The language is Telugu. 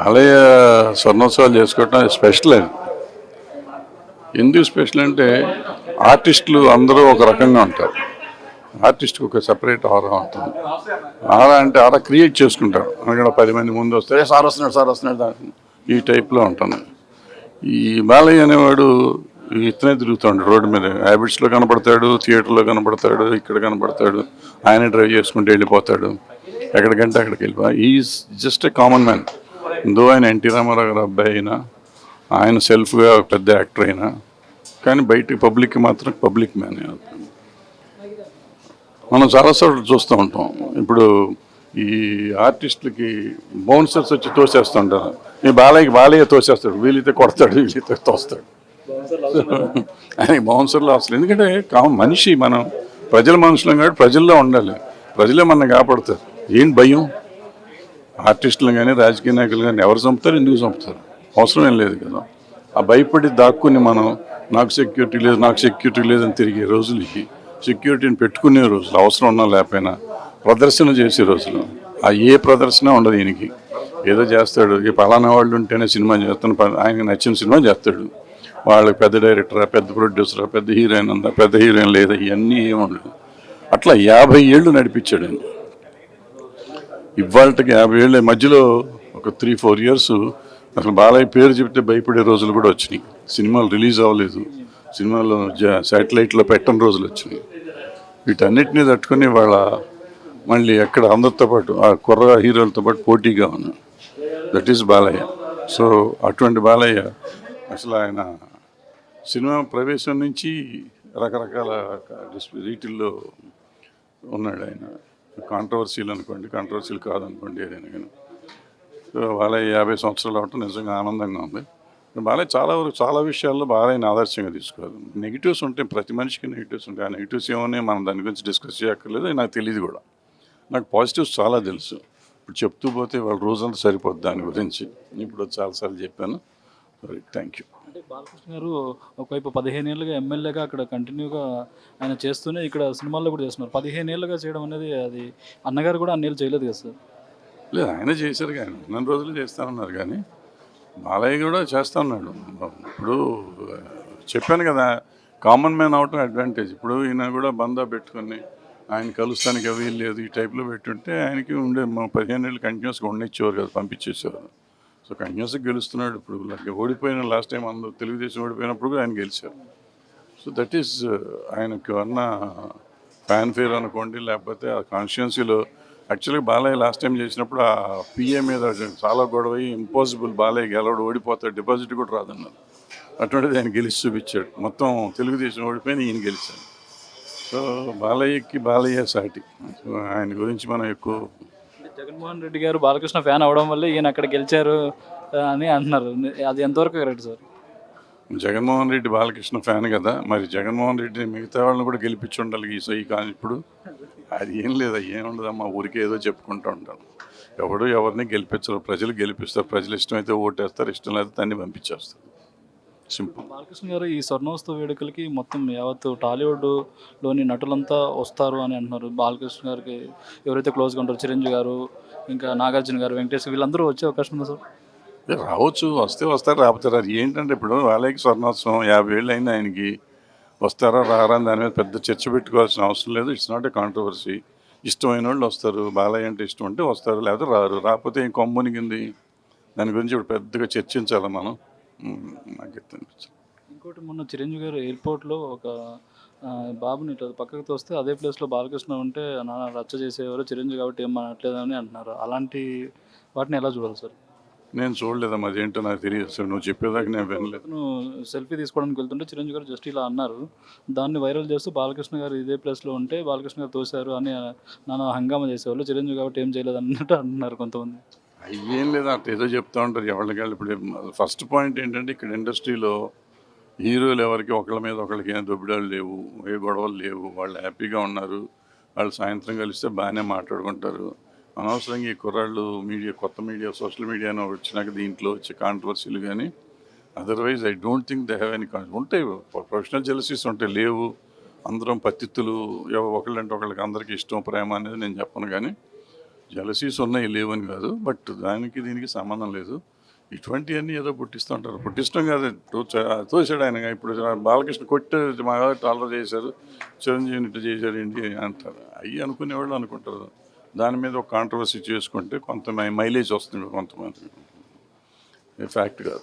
ఆలయ స్వర్ణోత్సవాలు చేసుకోవటం స్పెషల్ ఎందుకు స్పెషల్ అంటే ఆర్టిస్టులు అందరూ ఒక రకంగా ఉంటారు. ఆర్టిస్ట్కి ఒక సపరేట్ ఆరా ఉంటుంది. ఆరా అంటే ఆరా క్రియేట్ చేసుకుంటారు. అక్కడ పది మంది ముందు వస్తే సార్ వస్తున్నాడు సార్ వస్తున్నాడు ఈ టైప్లో ఉంటాను. ఈ బాలయ్య అనేవాడు ఇతనే తిరుగుతాడు రోడ్డు మీద హ్యాబిట్స్లో కనపడతాడు థియేటర్లో కనపడతాడు ఇక్కడ కనపడతాడు. ఆయన డ్రైవ్ చేసుకుంటూ వెళ్ళిపోతాడు. ఎక్కడికంటే అక్కడికి వెళ్ళిపో is just a common man. Though ఆయన ఎన్టీ రామారావు గారు అబ్బాయి అయినా ఆయన సెల్ఫ్గా పెద్ద యాక్టర్ అయినా కానీ బయట పబ్లిక్కి మాత్రం పబ్లిక్ మ్యాన్ మనం చాలాసార్లు చూస్తూ ఉంటాం. ఇప్పుడు ఈ ఆర్టిస్టులకి బౌన్సర్స్ వచ్చి తోసేస్తుంటారు. ఈ బాలయ్యకి బాలయ్య తోసేస్తాడు. వీలైతే కొడతాడు వీలైతే తోస్తాడు. ఆయన బౌన్సర్లో అసలు ఎందుకంటే కామన్ మనిషి మనం ప్రజల మనుషులం కాబట్టి ప్రజల్లో ఉండాలి. ప్రజలే మన కాపాడుతారు. ఏం భయం? ఆర్టిస్టులు కానీ రాజకీయ నాయకులు కానీ ఎవరు చంపుతారు ఎందుకు చంపుతారు? అవసరం ఏం లేదు కదా. ఆ భయపడి దాక్కుని మనం నాకు సెక్యూరిటీ లేదు నాకు సెక్యూరిటీ లేదని తిరిగే రోజులకి సెక్యూరిటీని పెట్టుకునే రోజులు అవసరం ఉన్నా లేకపోయినా ప్రదర్శన చేసే రోజులు. ఆ ఏ ప్రదర్శన ఉండదు ఈయనకి. ఏదో చేస్తాడు. ఈ పలానా వాళ్ళు ఉంటేనే సినిమా చేస్తాను ఆయనకి నచ్చిన సినిమా చేస్తాడు. వాళ్ళకి పెద్ద డైరెక్టరా పెద్ద ప్రొడ్యూసరా పెద్ద హీరోయిన్ ఉందా పెద్ద హీరోయిన్ లేదా ఇవన్నీ ఏముండదు అట్లా యాభై ఏళ్ళు నడిపించాడు ఆయన. ఇవాళకి యాభై ఏళ్ళ మధ్యలో ఒక త్రీ ఫోర్ ఇయర్స్ అసలు బాలయ్య పేరు చెప్తే భయపడే రోజులు కూడా వచ్చినాయి. సినిమాలు రిలీజ్ అవ్వలేదు. సినిమాలు శాటిలైట్లో పెట్టని రోజులు వచ్చినాయి. వీటన్నిటిని తట్టుకుని వాళ్ళ మళ్ళీ ఎక్కడ అందరితో పాటు ఆ కుర్ర హీరోలతో పాటు పోటీగా ఉన్నా దట్ ఈస్ బాలయ్య. సో అటువంటి బాలయ్య అసలు ఆయన సినిమా ప్రవేశం నుంచి రకరకాల రీటిల్లో ఉన్నాడు ఆయన. కాంట్రవర్సీలు అనుకోండి కాంట్రవర్సీలు కాదనుకోండి ఏదైనా కానీ. సో బాలయ్య యాభై సంవత్సరాలు అవటం నిజంగా ఆనందంగా ఉంది. బాలయ్య చాలా వరకు చాలా విషయాల్లో బాలయ్యని ఆదర్శంగా తీసుకోవాలి. నెగిటివ్స్ ఉంటాయి ప్రతి మనిషికి నెగిటివ్స్ ఉంటాయి. ఆ నెగిటివ్స్ ఏమని మనం దాని గురించి డిస్కస్ చేయక్కర్లేదు నాకు తెలియదు కూడా. నాకు పాజిటివ్స్ చాలా తెలుసు. ఇప్పుడు చెప్తూ పోతే వాళ్ళ రోజంతా సరిపోద్ది దాని గురించి. ఇప్పుడు చాలాసార్లు చెప్పాను. సరే థ్యాంక్ యూ అంటే బాలకృష్ణ గారు ఒకవైపు పదిహేను ఏళ్ళుగా ఎమ్మెల్యేగా అక్కడ కంటిన్యూగా ఆయన చేస్తూనే ఇక్కడ సినిమాల్లో కూడా చేస్తున్నారు. పదిహేను ఏళ్ళుగా చేయడం అనేది అది అన్నగారు కూడా అన్నేళ్ళు చేయలేదు కదా సార్? లేదు ఆయన చేశారు కానీ ఉన్న రోజులు చేస్తానన్నారు కానీ బాలయ్య కూడా చేస్తా ఉన్నాడు ఇప్పుడు చెప్పాను కదా కామన్ మ్యాన్ అవటం అడ్వాంటేజ్ ఇప్పుడు ఈయన కూడా బందా పెట్టుకొని ఆయన కలుస్తానికి వీలు లేదు ఈ టైప్లో పెట్టుంటే ఆయనకి ఉండే మా పదిహేను ఏళ్ళు కంటిన్యూస్గా ఉండనిచ్చేవారు కదా పంపించేసేవారు. సో కంటిన్యూస్గా గెలుస్తున్నాడు. ఇప్పుడు ఓడిపోయిన లాస్ట్ టైం అందరూ తెలుగుదేశం ఓడిపోయినప్పుడు కూడా ఆయన గెలిచారు. సో దట్ ఈస్ ఆయనకు అన్న ఫ్యాన్ ఫేర్ అనుకోండి లేకపోతే ఆ కాన్స్టిట్యున్సీలో యాక్చువల్గా బాలయ్య లాస్ట్ టైం చేసినప్పుడు ఆ పిఏ మీద చాలా గొడవ ఇంపాసిబుల్ బాలయ్య గెలవడు ఓడిపోతాడు డిపాజిట్ కూడా రాదన్నారు. అటువంటిది ఆయన గెలిచి చూపించాడు. మొత్తం తెలుగుదేశం ఓడిపోయిన ఈయన గెలిచాడు. సో బాలయ్యకి బాలయ్య సాటి. సో ఆయన గురించి మనం ఎక్కువ జగన్మోహన్ రెడ్డి గారు బాలకృష్ణ ఫ్యాన్ అవడం వల్ల ఈయన అక్కడ గెలిచారు అని అంటున్నారు. అది ఎంతవరకు correct sir? Jaganmohan Reddy Balakrishna fan కదా మరి జగన్మోహన్ రెడ్డిని మిగతా వాళ్ళని కూడా గెలిపించి ఉండాలి ఈ సై కానీ ఇప్పుడు. అది ఏం లేదు ఏం ఉండదమ్మా ఊరికే ఏదో చెప్పుకుంటూ ఉంటాను ఎవడు ఎవరిని గెలిపించరు ప్రజలు గెలిపిస్తారు ప్రజలు ఇష్టమైతే ఓటేస్తారు ఇష్టం లేదా దాన్ని పంపించేస్తారు. సింపుల్. బాలకృష్ణ గారు ఈ స్వర్ణోత్సవ వేడుకలకి మొత్తం యావత్ టాలీవుడ్లోని నటులంతా వస్తారు అని అంటున్నారు. బాలకృష్ణ గారికి ఎవరైతే క్లోజ్గా ఉంటారో చిరంజీవి గారు ఇంకా నాగార్జున గారు వెంకటేష్ వీళ్ళందరూ వచ్చే అవకాశం ఉంది సార్? రావచ్చు వస్తే వస్తారు రాకపోతే రారు. ఏంటంటే ఇప్పుడు వాళ్ళకి స్వర్ణోత్సవం యాభై ఏళ్ళు అయింది ఆయనకి. వస్తారా రారా దాని మీద పెద్ద చర్చ పెట్టుకోవాల్సిన అవసరం లేదు. ఇట్స్ నాట్ ఏ కాంట్రవర్సీ ఇష్టమైన వాళ్ళు వస్తారు బాలయ్య అంటే ఇష్టం అంటే వస్తారు లేకపోతే రారు. రాకపోతే ఏం కొమ్మునిగింది దాని గురించి ఇప్పుడు పెద్దగా చర్చించాలి మనం? నాకు అనిపించింది ఇంకోటి మొన్న చిరంజీవి గారు ఎయిర్పోర్ట్లో ఒక బాబుని ఇట్లా పక్కకు తోస్తే అదే ప్లేస్లో బాలకృష్ణ ఉంటే నా రచ్చ చేసేవారు చిరంజీవి కాబట్టి ఏం అనట్లేదని అంటున్నారు. అలాంటి వాటిని ఎలా చూడాలి సార్? నేను చూడలేదమ్మా అదేంటో నాకు తెలియదు అసలు నువ్వు చెప్పేదాకా నేను వినలేదు. అతను సెల్ఫీ తీసుకోవడానికి వెళ్తుంటే చిరంజీవి గారు జస్ట్ ఇలా అన్నారు. దాన్ని వైరల్ చేస్తూ బాలకృష్ణ గారు ఇదే ప్లేస్లో ఉంటే బాలకృష్ణ గారు తోశారు అని నాన్న హంగామా చేసేవాళ్ళు చిరంజీవి కాబట్టి ఏం చేయలేదు అన్నట్టు అంటున్నారు కొంతమంది. ఏం లేదు అట్లా ఏదో చెప్తూ ఉంటారు. ఎవరికి ఇప్పుడు ఫస్ట్ పాయింట్ ఏంటంటే ఇక్కడ ఇండస్ట్రీలో హీరోలు ఎవరికి ఒకళ్ళ మీద ఒకళ్ళకి ఏం దొబ్బిడాలు లేవు ఏ గొడవలు లేవు. వాళ్ళు హ్యాపీగా ఉన్నారు. వాళ్ళు సాయంత్రం కలిస్తే బాగానే మాట్లాడుకుంటారు. అనవసరంగా ఈ కుర్రాళ్ళు మీడియా కొత్త మీడియా సోషల్ మీడియా వచ్చినాక దీంట్లో వచ్చే కాంట్రవర్సీలు కానీ otherwise I don't think they have any ఉంటాయి. ప్రొఫెషనల్ జెలసీస్ ఉంటాయి. లేవు. అందరం పత్తిత్తులు ఎవ- ఒకళ్ళంటే ఒకళ్ళకి అందరికీ ఇష్టం ప్రేమ అనేది నేను చెప్పను కానీ జలసీస్ ఉన్నాయి లేవని కాదు బట్ దానికి దీనికి సంబంధం లేదు. ఇటువంటివన్నీ ఏదో పుట్టిస్తుంటారు పుట్టిస్తాం కాదు తో- తోసాడు ఆయన. ఇప్పుడు బాలకృష్ణ కొట్టి మా టాలర్ చేశారు చిరంజీవిని ఇట్లా చేశారు ఏంటి అంటారు. అవి అనుకునేవాళ్ళు అనుకుంటారు. దాని మీద ఒక కాంట్రవర్సీ చేసుకుంటే కొంత మై- మైలేజ్ వస్తుంది కొంతమంది ఫ్యాక్ట్ కాదు.